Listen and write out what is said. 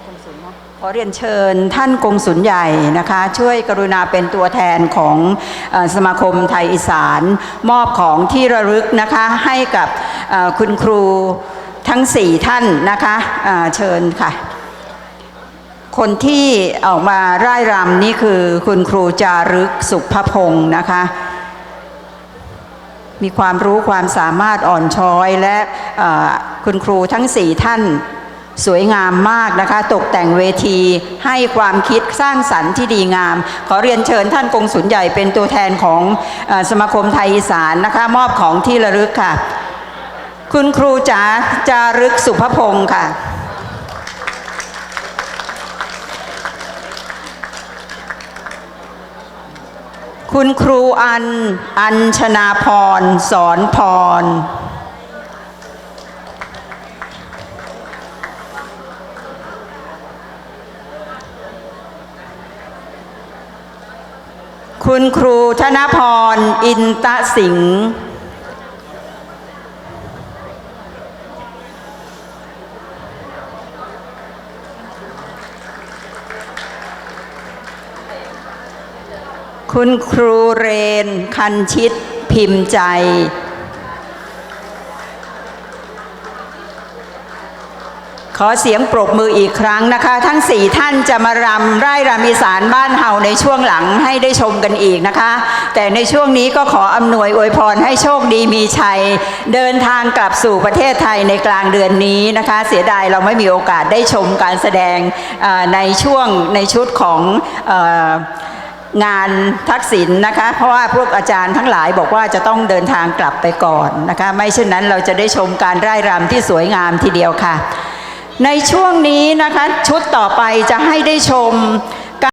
านกงสุลเนาะขอเรียนเชิญท่านกงสุลใหญ่นะคะ ช่วยกรุณาเป็นตัวแทนของสมาคมไทยอีสาน มอบของที่ระลึกนะคะให้กับคุณครูทั้งสี่ท่านนะคะเชิญค่ะ คนที่ออกมาร่ายรำนี่คือคุณครูจารึกสุภพงศ์นะคะมีความรู้ความสามารถอ่อนช้อยและคุณครูทั้งสี่ท่าน สวยงามมากนะคะ ตกแต่งเวทีให้ความคิดสร้างสรรค์ที่ดีงาม ขอเรียนเชิญท่านกงสุลใหญ่เป็นตัวแทนของอสมาคมไทยอีสานนะคะ มอบของที่ระลึกค่ะ คุณครูจ๋าจารึกสุภพงศ์ค่ะคุณครูอัน อัญชนาพร สอนพร คุณครูธนพร อินตะสิงห์คุณครูเรน คันชิต พิมพ์ใจ ขอเสียงปรบมืออีกครั้งนะคะ ทั้งสี่ท่านจะมารำไร่รำอีสานบ้านเฮาในช่วงหลังให้ได้ชมกันอีกนะคะ แต่ในช่วงนี้ก็ขออำนวยอวยพรให้โชคดีมีชัย เดินทางกลับสู่ประเทศไทยในกลางเดือนนี้นะคะ เสียดายเราไม่มีโอกาสได้ชมการแสดงในช่วงในชุดของงานทักษิณนะคะ เพราะว่าพวกอาจารย์ทั้งหลายบอกว่าจะต้องเดินทางกลับไปก่อนนะคะ ไม่เช่นนั้นเราจะได้ชมการร่ายรำที่สวยงามทีเดียวค่ะ ในช่วงนี้นะคะชุดต่อไปจะให้ได้ชม